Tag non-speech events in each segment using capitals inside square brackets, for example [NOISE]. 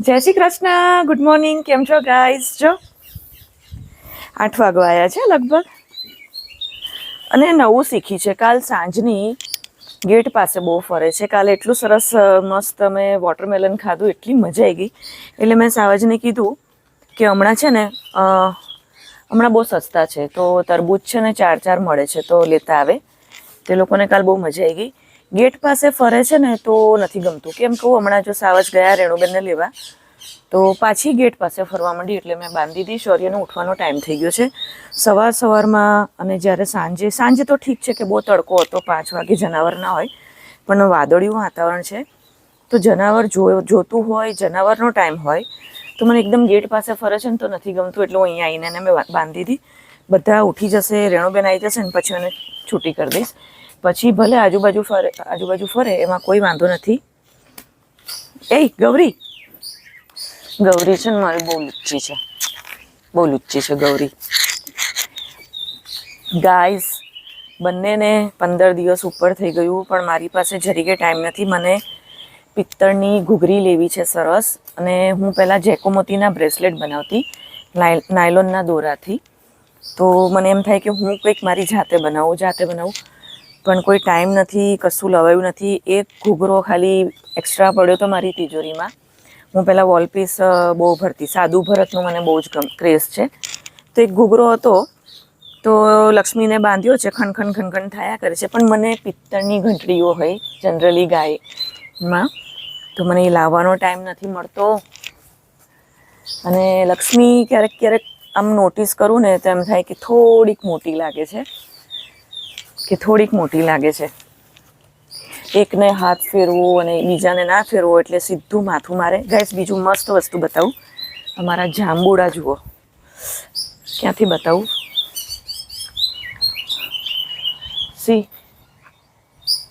જય Shri Krishna. Good morning કેમ છો ગાઈઝ જો? આઠ વાગવા આવ્યા છે લગભગ. અને નવું શીખી છે. કાલ સાંજની ગેટ પાસે બહુ ફરે છે. કાલે એટલું સરસ મસ્ત મેં વોટરમેલન ખાધું. એટલી મજા આવી ગઈ. એટલે મેં સાવજને કીધું કે હમણાં છે ને હમણાં બહુ સસ્તા છે. તો તરબૂચ છે ને ચાર ચાર મળે છે. તો લેતા આવે. તે લોકોને કાલ બહુ મજા આવી ગઈ. ગેટ પાસે ફરે છે ને તો નથી ગમતું. કેમ કહું, હમણાં જો સાવજ ગયા રેણુબેનને લેવા, તો પાછી ગેટ પાસે ફરવા માંડી એટલે મેં બાંધી દીધી. શૌર્યનો ઉઠવાનો ટાઈમ થઈ ગયો છે. સવાર સવારમાં અને જ્યારે સાંજે સાંજે તો ઠીક છે કે બહુ તડકો હતો, પાંચ વાગે જનાવર ના હોય, પણ વાદળિયું વાતાવરણ છે. તો જનાવર જો, જોતું હોય, જનાવરનો ટાઈમ હોય, તો મને એકદમ ગેટ પાસે ફરે છે ને તો નથી ગમતું. એટલે હું અહીંયા આવીને એને મેં બાંધી દીધી. બધા ઉઠી જશે, રેણુબેન આવી જશે ને પછી એને છૂટી કરી દઈશ. પછી ભલે આજુબાજુ ફરે આજુબાજુ ફરે, એમાં કોઈ વાંધો નથી. એ ગૌરી. ગૌરી છે ને મારી બહુ લુચ્ચી છે. બહુ લુચ્ચી છે ગૌરી. ગાઈઝ બંનેને પંદર દિવસ ઉપર થઈ ગયું, પણ મારી પાસે જરીકે ટાઈમ નથી. મને પિત્તળની ઘૂઘરી લેવી છે સરસ, અને હું પહેલાં જેકોમોતીના બ્રેસલેટ બનાવતી નાયલોનના દોરાથી. તો મને એમ થાય કે હું કંઈક મારી જાતે બનાવું જાતે બનાવું. પણ કોઈ ટાઈમ નથી, કશું લવાયું નથી. એક ઘૂઘરો ખાલી એક્સ્ટ્રા પડ્યો તો મારી તિજોરીમાં. હું પહેલાં વોલપીસ બહુ ભરતી. સાદું ભરતનું મને બહુ જ ક્રેઝ છે. તો એક ઘૂઘરો હતો, તો લક્ષ્મીને બાંધ્યો છે, ખનખન ખનખન થયા કરે છે. પણ મને પિત્તળની ઘંટડીઓ હોય જનરલી ગાયમાં. તો મને એ લાવવાનો ટાઈમ નથી મળતો. અને લક્ષ્મી ક્યારેક ક્યારેક આમ નોટિસ કરું ને, તો એમ થાય કે થોડીક મોટી લાગે છે. કે થોડીક મોટી લાગે છે. એકને હાથ ફેરવો અને બીજાને ના ફેરવો એટલે સીધું માથું મારે. ગાઈસ બીજું મસ્ત વસ્તુ બતાવું. અમારા જાંબુડા જુઓ. ક્યાંથી બતાવું? સી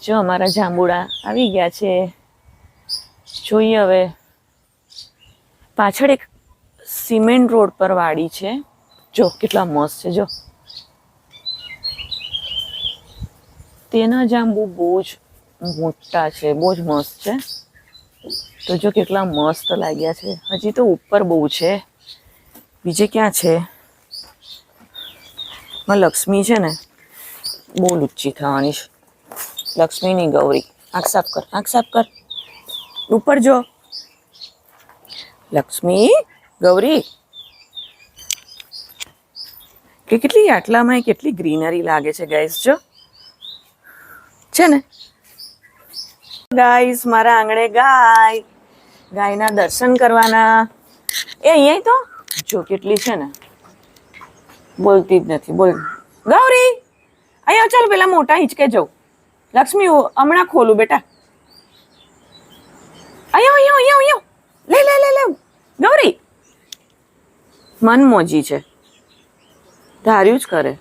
જો અમારા જાંબુડા આવી ગયા છે. જોઈએ હવે. પાછળ એક સિમેન્ટ રોડ પર વાડી છે. જો, કેટલા મસ્ત છે, જો. તેના જાંબુ બહુ જ મોટા છે, બહુ જ મસ્ત છે. તો જો કેટલા મસ્ત લાગ્યા છે. હજી તો ઉપર બહુ છે. બીજે ક્યાં છે? લક્ષ્મી છે ને, બહુ લુચ્ચી થવાની છે. લક્ષ્મીની ગૌરી. આંખ સાફ કર, આંખ સાફ કર. ઉપર જો. લક્ષ્મી, ગૌરી. કે કેટલી આટલામાં કેટલી ગ્રીનરી લાગે છે ગાઈસ જો. છે ને? ગાઈસ મારા આંગણે ગાય. ગાયના દર્શન કરવાના. એ અહીંયા તો? જો કેટલી છે ને? બોલતી જ નથી, બોલ. ગૌરી, અહીંયા ચાલ, પેલા મોટા હિંચકે જવું લક્ષ્મી હમણાં ખોલું બેટા. અહીંયા અહીંયા અહીંયા અહીંયા. લે લે લે લે ગૌરી. મન મોજી છે. ધાર્યું જ કરે.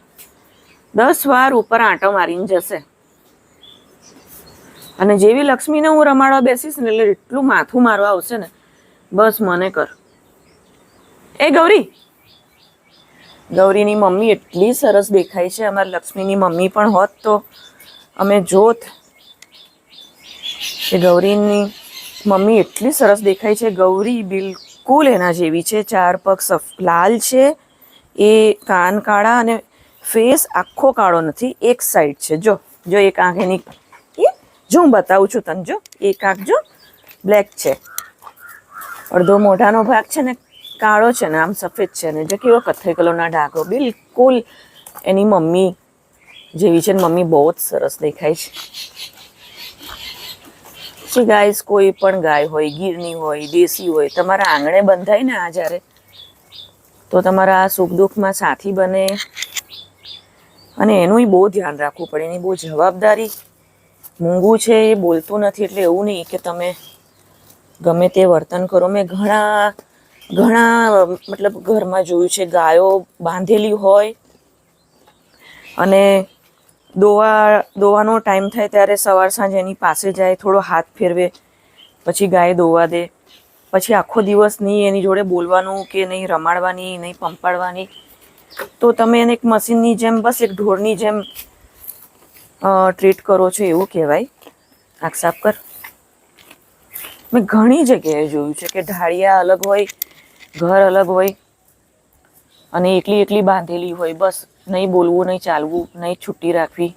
દસ વાર ઉપર આંટો મારીને જશે. અને જેવી લક્ષ્મીને હું રમાડવા બેસીશ ને એટલે એટલું માથું મારવા આવશે ને, બસ મને કર. એ ગૌરી! ગૌરીની મમ્મી એટલી સરસ દેખાય છે, અમારી લક્ષ્મીની મમ્મી પણ હોત તો અમે જોત. કે ગૌરીની મમ્મી એટલી સરસ દેખાય છે, ગૌરી બિલકુલ એના જેવી છે, ચાર પગ સફ, લાલ છે, એ કાન કાળા અને ફેસ આખો કાળો નથી, એક સાઈડ છે. જો જો એક આંખ એની એ જો, હું બતાવું છું તને, જો. એક આંખ, જો. બ્લેક છે. અડધો મોઢાનો ભાગ છે ને, કાળો છે ને, આમ સફેદ છે ને. જો, કેવો કથ્થઈ કલરના ડાઘો બિલકુલ એની મમ્મી જેવી છે ને, મમ્મી બહુ જ સરસ દેખાય છે. શું ગાય કોઈ પણ ગાય હોય, ગીરની હોય, દેશી હોય, તમારા આંગણે બંધાય ને આ જ્યારે, તો તમારા સુખ દુઃખમાં સાથી બને. અને એનું બહુ ધ્યાન રાખવું પડે, એની બહુ જવાબદારી મૂંગું છે એ બોલતું નથી એટલે એવું નહીં કે તમે ગમે તે વર્તન કરો. મેં ઘણા ઘણા, મતલબ ઘરમાં જોયું છે, ગાયો બાંધેલી હોય અને દોવા, દોવાનો ટાઈમ થાય ત્યારે સવાર સાંજ એની પાસે જાય, થોડો હાથ ફેરવે, પછી ગાય દોવા દે, પછી આખો દિવસ નહીં એની જોડે બોલવાનું કે નહીં રમાડવાની, નહીં પંપાડવાની. તો તમે એને એક મશીનની જેમ, બસ એક ઢોરની જેમ ટ્રીટ કરો છો એવું કહેવાય? આંખ સાફ કર. મેં ઘણી જગ્યાએ જોયું છે કે ઢાળિયા અલગ હોય, ઘર અલગ હોય, અને એકલી એકલી બાંધેલી હોય, બસ નહીં બોલવું, નહીં ચાલવું, નહીં છુટ્ટી રાખવી.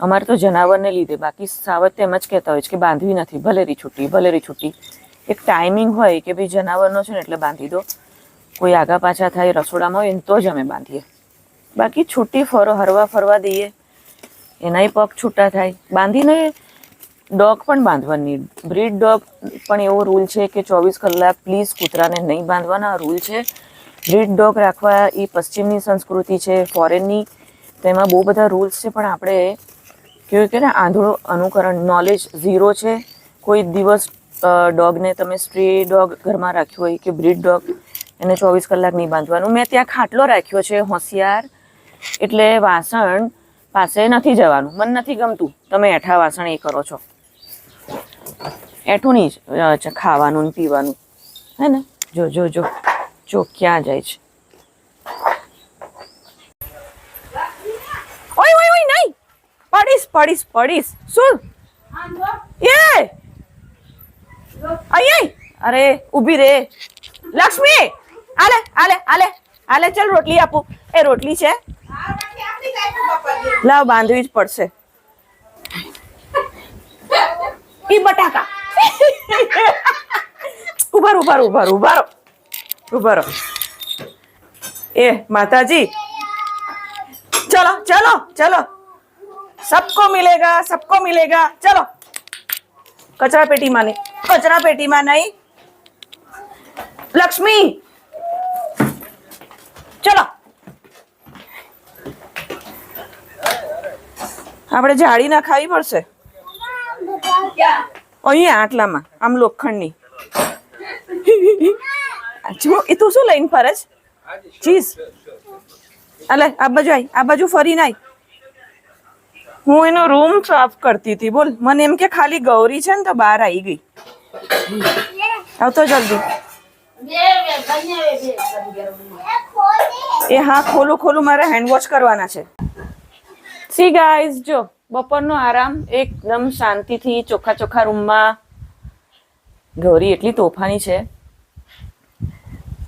અમારે તો જનાવરને લીધે, બાકી સાવત તેમ જ કહેતા હોય છે કે બાંધવી નથી ભલેરી છુટ્ટી ભલેરી છુટ્ટી. એક ટાઈમિંગ હોય કે ભાઈ જનાવરનો છે ને એટલે બાંધી દો. કોઈ આગા પાછા થાય, રસોડામાં હોય ને તો જ અમે બાંધીએ. બાકી છુટ્ટી ફરો, હરવા ફરવા દઈએ. એનાય પગ છૂટા થાય. બાંધીને ડોગ પણ બાંધવાની. બ્રીડ ડોગ પણ એવો રૂલ છે કે ચોવીસ કલાક પ્લીઝ કૂતરાને નહીં બાંધવાના રૂલ છે. બ્રીડ ડોગ રાખવા એ પશ્ચિમની સંસ્કૃતિ છે, ફોરેનની. તેમાં બહુ બધા રૂલ્સ છે, પણ આપણે કેવું કે ને, આંધળો અનુકરણ નોલેજ ઝીરો છે. કોઈ દિવસ ડોગને તમે સ્ટ્રી ડોગ ઘરમાં રાખ્યો હોય કે બ્રીડ ડોગ, એને ચોવીસ કલાક નહીં બાંધવાનું. મેં ત્યાં ખાટલો રાખ્યો છે, હોશિયાર. એટલે વાસણ પાસે નથી જવાનું. મન નથી ગમતું. તમે એઠા વાસણ એ કરો છો. એઠું નહીં ખાવાનું ને પીવાનું. હે ને? જો જો જો. જો, ક્યાં જાય છે? ઓય ઓય ઓય, નહીં! પડીશ પડીશ પડીશ. શું? એ! અહીંયા અરે, ઊભી રે. લક્ષ્મી! આલે આલે આલે આલે, ચલ રોટલી આપું. એ રોટલી છે. લાવ બાંધવી જ પડશે ઈ બટાકા ઉભારો ઉભારો ઉભારો ઉભારો ઉભારો એ માતાજી ચલો ચલો ચલો सबको मिलेगा सबको मिलेगा चलो कचरा पेटी माने कचरा पेटी में नहीं लक्ष्मी આપણે જાળી ના ખાવી પડશે? અહીંયા આટલામાં, આમ લોખંડની. જો એ તું શું લઈને ફરે છે? ચીઝ અલે આ બાજુ આય, આ બાજુ ફરીને આય. હું એનો રૂમ સાફ કરતી હતી, બોલ. મને એમ કે ખાલી ગૌરી છે ને તો બહાર આવી ગઈ. આવતો જલ્દી. એ હા, ખોલું ખોલું, મારે હેન્ડ વોશ કરવાના છે. સી ગાઈઝ જો બપોરનો આરામ એકદમ શાંતિથી ચોખ્ખા ચોખ્ખા રૂમમાં. ગૌરી એટલી તોફાની છે.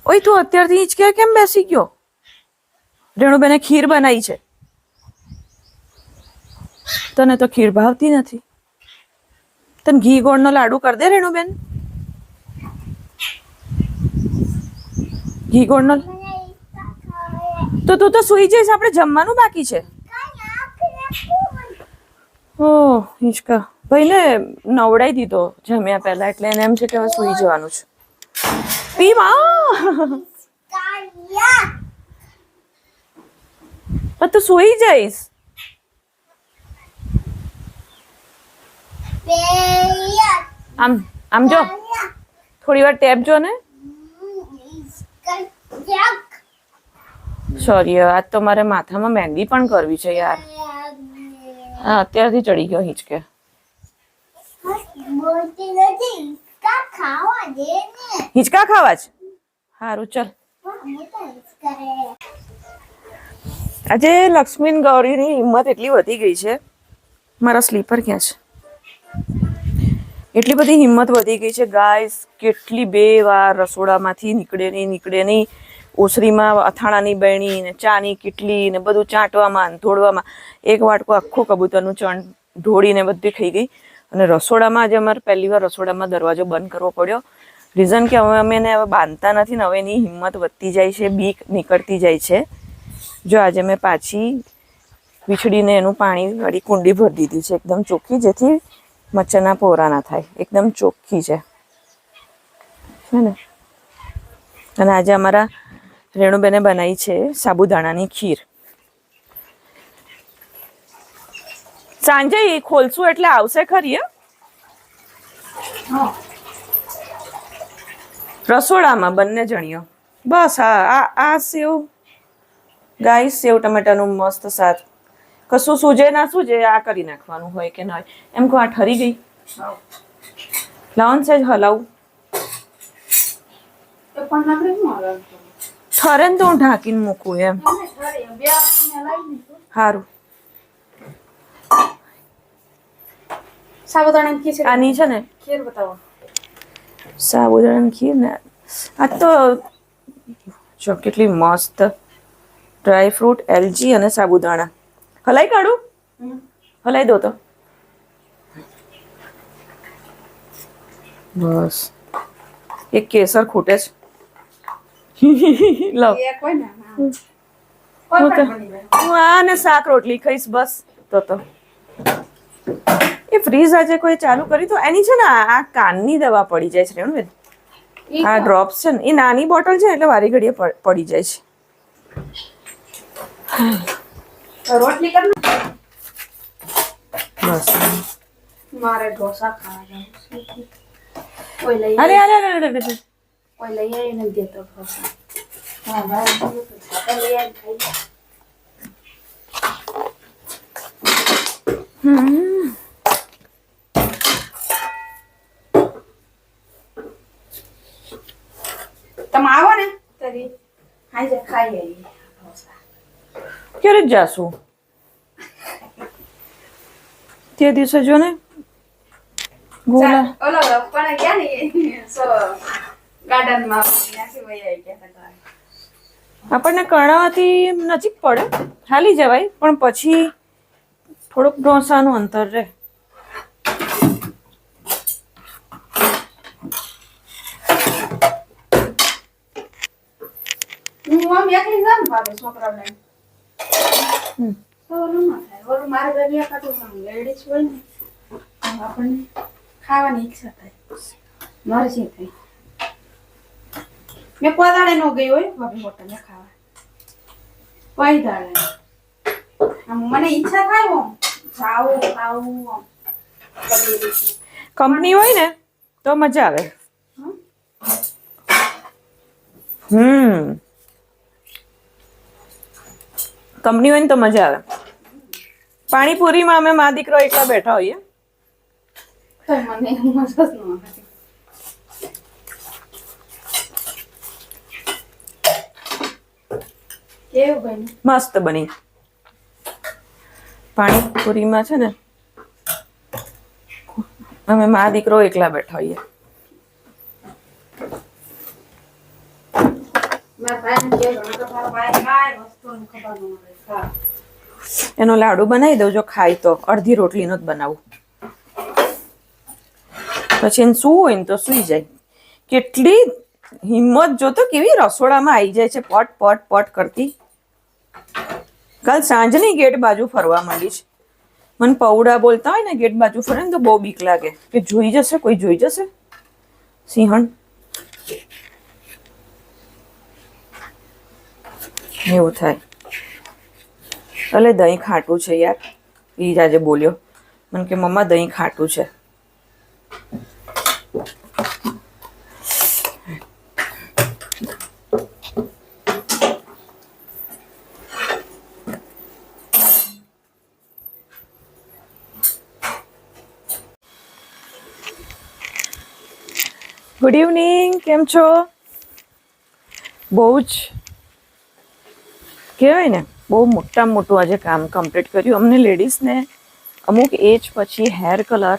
ઓય તું અત્યારથી હિંચકે કેમ બેસી ગયો? રેણુબેને ખીર બનાવી છે. તને તો ખીર ભાવતી નથી. તને ઘી ગોળનો લાડુ કરી દે રેણુબેન. ઘી ગોળનો તો તું તો સુઈ જઈશ આપણે જમવાનું બાકી છે. ઓહ હિંચકા ભાઈને નવડાવી દીધો જમ્યા પહેલા, એટલે એને એમ છે કે હવે સુઈ જવાનું છે. પી માં તું સુઈ જઈશ. આમ આમ જો. થોડી વાર ટેપ જો ને. સોરી આજ તો મારે માથામાં મહેંદી પણ કરવી છે યાર. હા, અત્યારથી ચડી ગયો હિંચકે. હિંચકા ખાવા જ? સારું ચલ. આજે લક્ષ્મી ગૌરીની હિંમત એટલી વધી ગઈ છે. મારા સ્લીપર ક્યાં છે? એટલી બધી હિંમત વધી ગઈ છે ગાય કેટલી બે વાર રસોડામાંથી નીકળે નહીં નીકળે નહીં. ઓસરીમાં અથાણાની બહેણી ને ચાની કીટલી ને બધું ચાંટવામાં ધોળવામાં. એક વાટકો આખું કબૂતરનું ચણ ઢોળીને બધી થઈ ગઈ. અને રસોડામાં આજે અમારે પહેલી વાર રસોડામાં દરવાજો બંધ કરવો પડ્યો. રીઝન કે હવે અમે એને હવે બાંધતા નથી ને હવે એની હિંમત વધતી જાય છે, બીક નીકળતી જાય છે. જો આજે મેં પાછી વીછળીને એનું પાણી વાળી કુંડી ભરી દીધી છે. એકદમ ચોખ્ખી, જેથી મચ્છરના પોરા ના થાય. એકદમ ચોખ્ખી છે. ને? અને આજે અમારા રેણુબેને બનાવી છે સાબુદાણાની ખીર. સાંજે ખોલશું એટલે આવશે ખરી રસોડામાં બંને જણીઓ. બસ હા આ આ સેવ ગાય સેવ ટમેટાનું મસ્ત શાક. કશું સૂજે ના સૂજે, આ કરી નાખવાનું હોય કે ના હોય. એમ કહું, આ ઠરી ગઈ. લાવન સેજ હલાવું. ઠરે ને તો હું ઢાંકીને મૂકું એમ. સારું સાબુદાણાની ખીચડી આની છે ને? ખીર બતાવો. સાબુદાણા ખીર ને? આ તો જો કેટલી મસ્ત ડ્રાય ફ્રૂટ એલજી અને સાબુદાણા. હલાઈ કાઢું? હલાઈ દો તો. બસ. એક કેસર ખૂટે છે. હા. હું કોઈ તો પણ બની જાય. હું આ ને શાક રોટલી ખાઈશ બસ. તો તો. એ ફ્રીજ આજે કોઈ ચાલુ કરી તો એની છે ને આ કાનની દવા પડી જાય છે રેણુબેન આ ડ્રોપ્સ છે ને. એ નાની બોટલ છે એટલે વારી ઘડીએ પડી જાય છે. રોટલી કર બસ. મારે ઢોસા ખાવા જવું છે. અરે અરે અરે અરે. કોઈ લઈ આવી નથી દેતો ઢોસા હા, ભાઈ જાતે લઈ આવીને ખાઈ. હમ. તમે આવો ને તરી હાજે ખાઈ ઢોસા ક્યારે જાશું તે દિવસે જો ને ગોલા ઓલો પણ ગયા ને આપણને કર્ણાવતી નજીક પડે. હાલી જવાય પણ પછી થોડુંક ઢોસાનું અંતર રહે. ખાવાની ઈચ્છા થાય. મરજી થાય. મેં કોઈ નો ન ગઈ હોય ભાભી હોટલે ખાવા. કોઈ દાડે. આમ મને ઈચ્છા થાય આમ, જાવું, ખાવું આમ. કંપની હોય ને તો મજા આવે હમ? હમ કંપની હોય ને તો મજા આવે પાણીપુરીમાં અમે મા દીકરો એકલા બેઠા હોઈએ મને મજા જ ન આવે. કેવું બન્યું? મસ્ત બની. પાણીપુરીમાં છે ને અમે મા દીકરો એકલા બેઠા હોઈએ. એનો લાડુ બનાવી દઉં જો ખાય તો. અડધી રોટલીનો જ બનાવું. પછી એને શું હોય ને તો સૂઈ જાય. કેટલી હિંમત જોતો કેવી રસોડામાં આવી જાય છે પટ પટ પટ કરતી. કાલ સાંજની ગેટ બાજુ ફરવા માંડી છે મને પૌડા બોલતા હોય ને, ગેટ બાજુ ફરે ને તો બહુ બીક લાગે. કે જોઈ જશે, કોઈ જોઈ જશે? સિંહણ? એવું થાય. એટલે દહીં ખાટું છે યાર. એ જ આજે બોલ્યો. મને કે, મમ્મા, દહીં ખાટું છે. ગુડ ઇવનિંગ કેમ છો? બહુ જ કહેવાય ને, બહુ મોટામાં મોટું આજે કામ કમ્પ્લીટ કર્યું. અમને લેડીઝને અમુક એજ પછી હેર કલર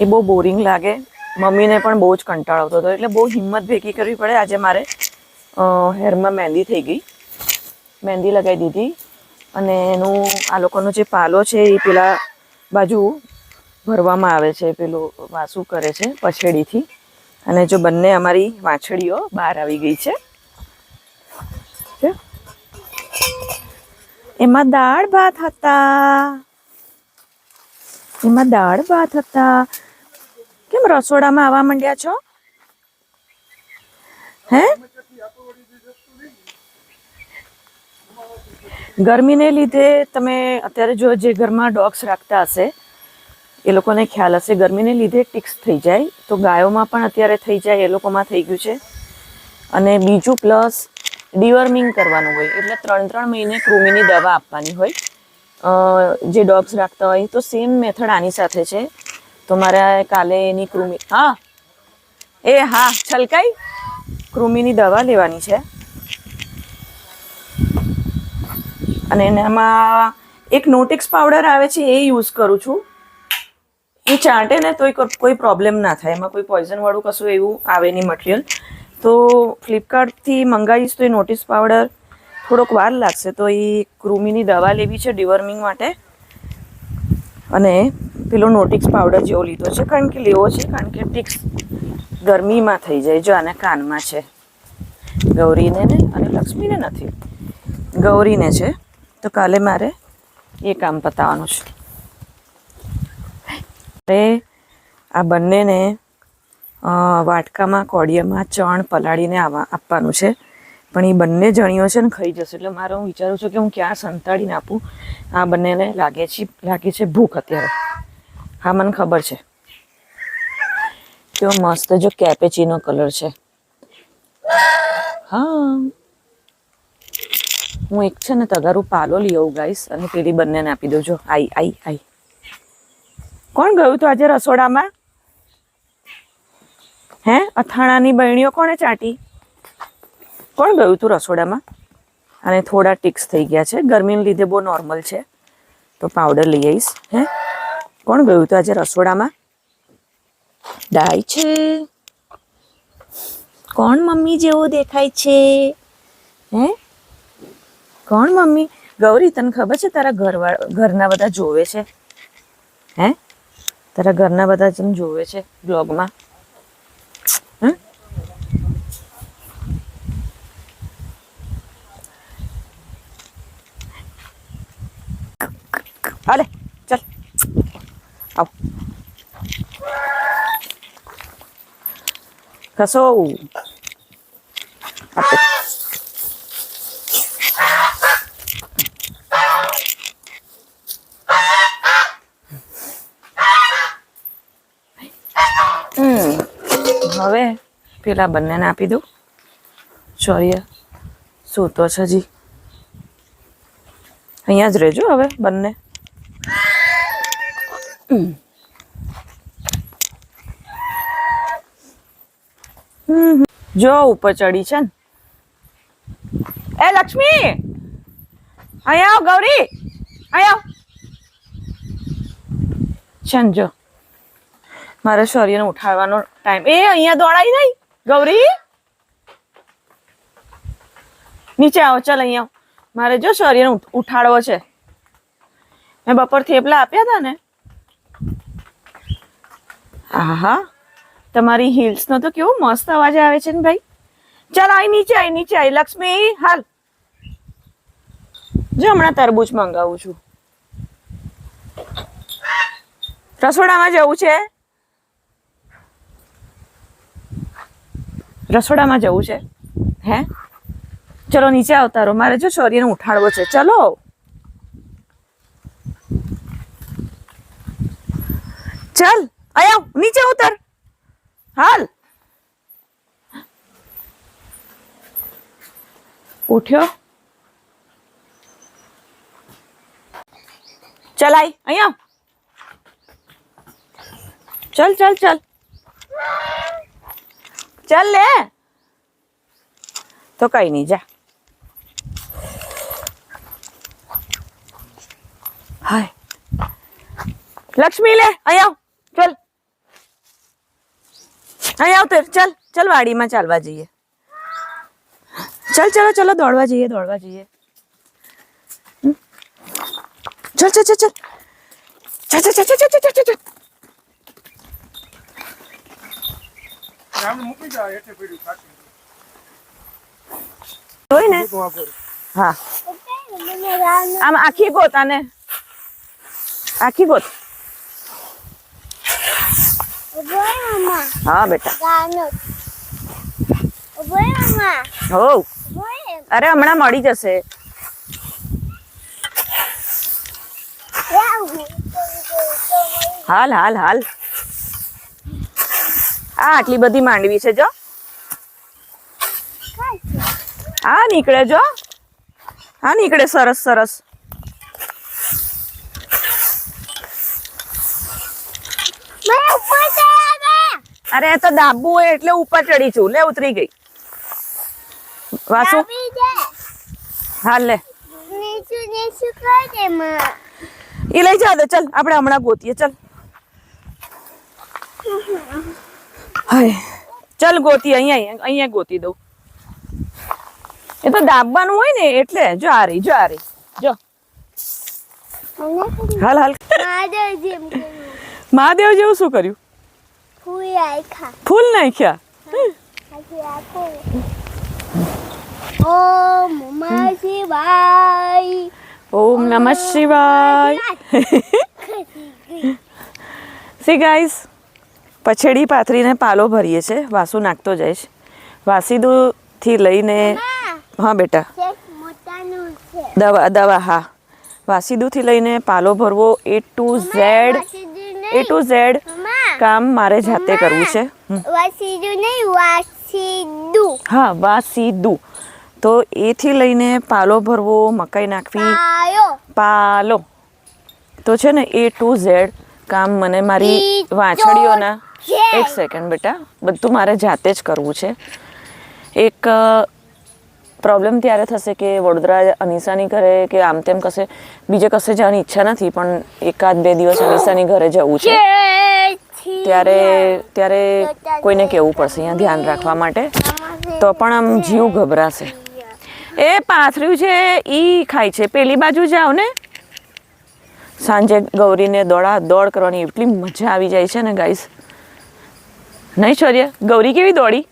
એ બહુ બોરિંગ લાગે. મમ્મીને પણ બહુ જ કંટાળો હતો. એટલે બહુ હિંમત ભેગી કરવી પડે. આજે મારે હેરમાં મહેંદી થઈ ગઈ. મહેંદી લગાવી દીધી. અને એનું, આ લોકોનો જે પાલો છે એ પેલા બાજુ ભરવામાં આવે છે. પેલું વાસું કરે છે પછેડીથી. અને જો બંને અમારી વાછડીઓ બહાર આવી ગઈ છે? એમાં દાળ ભાત હતા. એમાં દાળ ભાત હતા. કેમ રસોડામાં આવવા માંડ્યા છો? હે? ગરમીને લીધે તમે અત્યારે જો જે ઘરમાં ડોગ્સ રાખતા હશે એ લોકોને ખ્યાલ હશે. ગરમીને લીધે ટિક્સ થઈ જાય. તો ગાયોમાં પણ અત્યારે થઈ જાય, એ લોકોમાં થઈ ગયું છે. અને બીજું પ્લસ ડિવર્મિંગ કરવાનું હોય. એટલે ત્રણ ત્રણ મહિને કૃમિની દવા આપવાની હોય. જે ડોગ્સ રાખતા હોય, તો સેમ મેથડ આની સાથે છે. તો મારે કાલે એની કૃમિ હા. એ હા, છલકાઈ. કૃમિની દવા લેવાની છે. અને એનામાં એક નોટિક્સ પાવડર આવે છે, એ યુઝ કરું છું. એ ચાટે ને તો કોઈ- પ્રોબ્લેમ ના થાય. એમાં કોઈ પોઈઝનવાળું કશું એવું આવે નહીં મટીરિયલ તો ફ્લિપકાર્ટથી મંગાવીશ તો એ નોટિસ પાવડર થોડોક વાર લાગશે. તો એ કૃમિની દવા લેવી છે ડિવર્મિંગ માટે. અને પેલો નોટિક્સ પાવડર જેવો લીધો છે. કારણ કે લેવો છે, કારણ કે ટિક્સ ગરમીમાં થઈ જાય જો આને કાનમાં છે. ગૌરીને ને અને લક્ષ્મીને નથી. ગૌરીને છે. તો કાલે મારે એ કામ પતાવવાનું છે. મારે આ બંનેને વાટકામાં કોડિયામાં ચણ પલાળીને આવા, આપવાનું છે. પણ એ બંને જણીઓ છે ને ખાઈ જશે. એટલે મારે હું વિચારું છું કે હું ક્યાં સંતાડીને આપું. આ બંનેને લાગે છે લાગે છે ભૂખ અત્યારે. હા, મને ખબર છે. કેવો મસ્ત જો કેપેચીનો કલર છે. હા. હું એક છે ને તગારું પાલો લઈ આવું ગાઈશ અને પેલી બંનેને આપી દઉં. જો, આઈ આઈ આઈ. કોણ ગયું હતું આજે રસોડામાં? હે? અથાણાની બહેણીઓ કોણે ચાટી? કોણ ગયું તું રસોડામાં? અને થોડા ટિક્સ થઈ ગયા છે. ગરમીને લીધે બહુ નોર્મલ છે. તો પાવડર લઈ આવીશ. હે? કોણ ગયું તું આજે રસોડામાં? ડાય છે. કોણ મમ્મી જેવો દેખાય છે? હે? કોણ મમ્મી? ગૌરી, તને ખબર છે તારા ઘરવાળા ઘરના બધા જોવે છે? હે? તારા ઘરના બધા જેમ જોવે છે બ્લોગમાં અરે ચલ. આવ. ખસો હવે પેલા બંનેને આપી દઉં. ચોરીએ સૂતો છે હજી. અહીંયા જ રહેજો હવે બંને. જો ઉપર ચડી છે ને. એ લક્ષ્મી! અહીંયા આવ ગૌરી. અહીંયા આવ. છે ને જો. મારે શૌર્યને ઉઠાડવાનો ટાઈમ એ અહીંયા દોડાઈ નહીં, ગૌરી. નીચે આવો, ચાલ અહીંયા. મારે જો શૌર્યને ઉઠ- ઉઠાડવો છે. મેં બપોર થેપલા આપ્યા હતા ને. આહા, તમારી હિલ્સનો તો કેવો મસ્ત અવાજ આવે છે ને ભાઈ. ચાલ આઈ નીચે આઈ નીચે આઈ લક્ષ્મી, હાલ. જો હમણાં તરબૂચ મંગાવું છું. રસોડામાં જવું છે? રસોડામાં જવું છે? હે? ચલો, નીચે આવતારો મારે જો શૌર્યને ઉઠાડવો છે. ચલો! ચાલ આવ. નીચે ઉતર. હાલ. ઉઠ્યો? ચલ, આઈ. અહીંયા ચલ ચલ ચલ. ચલ લે તો કઈ નહીં જા હાય લક્ષ્મી લે અહીંયા આવ ચલ અહીંયા આવ તો ચલ ચલ વાડીમાં ચાલવા જઈએ ચલ ચલો ચલો દોડવા જઈએ દોડવા જઈએ હમ? ચલ ચલ ચલ ચલ ચલ ચલ ચલ ચલ ચલ ચલ ચલ રામ મૂકી જાવ એટલે પીડ્યું કાઢી જોઈ ને? હા. આમ આખી ગોત આને. આખી ગોત. હા બેટા. હો અરે હમણાં મળી જશે. હાલ હાલ હાલ. આ આટલી બધી માંડવી છે જો. આ નીકળે જો. હા નીકળે સરસ સરસ. અરે તો ડાબુ હોય એટલે ઉપર ચડી છું. લે ઉતરી ગઈ. વાસુ? હા લે. એ લઈ જા દે. ચલ આપણે હમણાં ગોતીએ. ચલ. હાય. ચાલ ગોતી અહીંયા અહીંયા ગોતી દઉં. એ તો દાબવાનું હોય ને એટલે. જો આ રહી જો આ રહી. જો. હાલ હાલ. મહાદેવ જેવું શું કર્યું? ફૂલ નાખ્યા? ઓમ શિવાય. ઓમ નમઃ શિવાય. સી [LAUGHS] ગાઈસ પછેડી પાથરીને પાલો ભરીએ છીએ વાસુ નાખતો જઈશ. વાસીદુથી લઈને હા બેટા. દવા દવા હા. વાસીદુથી લઈને પાલો ભરવો A to Z A to Z કામ મારે જાતે કરવું છે. હા વાસીદુ. તો એથી લઈને પાલો ભરવો મકાઈ નાખવી. પાલો. તો છે ને એ ટુ ઝેડ કામ મને મારી વાછડીઓના એક સેકન્ડ બેટા. બધું મારે જાતે જ કરવું છે. એક પ્રોબ્લેમ ત્યારે થશે કે વડોદરા અનિશાની ઘરે કે આમ તેમ કશે બીજે કશે જવાની ઈચ્છા નથી પણ એકાદ બે દિવસ અનિશાની ઘરે જવું છે. ત્યારે ત્યારે કોઈને કહેવું પડશે અહીંયા ધ્યાન રાખવા માટે તો પણ આમ જીવ ગભરાશે. એ પાથર્યું છે એ ખાય છે. પેલી બાજુ જાઓ ને. સાંજે ગૌરીને દોડા દોડ કરવાની એટલી મજા આવી જાય છે ને ગાઈસ નહીં શૌર્ય ગૌરી કેવી દોડી?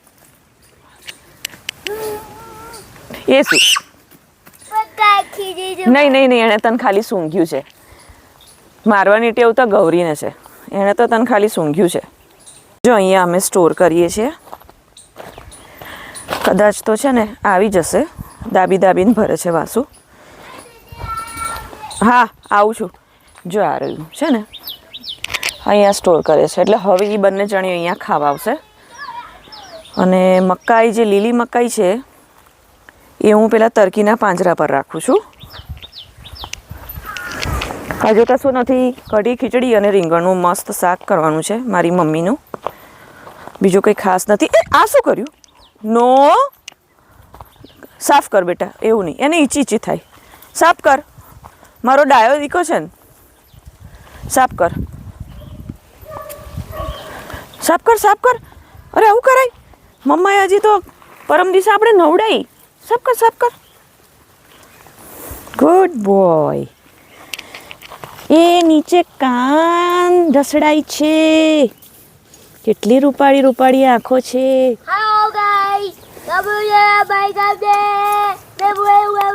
એ શું નહીં નહીં નહીં, એણે તને ખાલી સૂંઘ્યું છે. મારવાની ટેવ તો ગૌરીને છે. એણે તો તને ખાલી સૂંઘ્યું છે. જો અહીંયા અમે સ્ટોર કરીએ છીએ. કદાચ તો છે ને, આવી જશે. દાબી દાબીને ભરે છે વાસુ. હા, આવું છું. જો આ રહ્યું છે ને. અહીંયા સ્ટોર કરે છે. એટલે હવે એ બંને જણી અહીંયા ખાવા આવશે. અને મકાઈ, જે લીલી મકાઈ છે, એ હું પેલા તરકીના પાંજરા પર રાખું છું. હજુ કશું નથી? કઢી, ખીચડી અને રીંગણનું મસ્ત શાક કરવાનું છે મારી મમ્મીનું. બીજું કંઈ ખાસ નથી. એ, આ શું કર્યું? નો! સાફ કર બેટા, એવું નહીં. એને ઈચી ઈચી થાય. સાફ કર. મારો ડાયો દીકો છે ને. સાફ કર. સાફ કર સાફ કર. અરે, આવું કરાય? મમ્માએ હજી તો પરમ દિવસે આપણે નવડાઈ. સાફ કર સાફ કર. ગુડ બોય એ નીચે કાન ઢસડાય છે. કેટલી રૂપાળી રૂપાળી આંખો છે.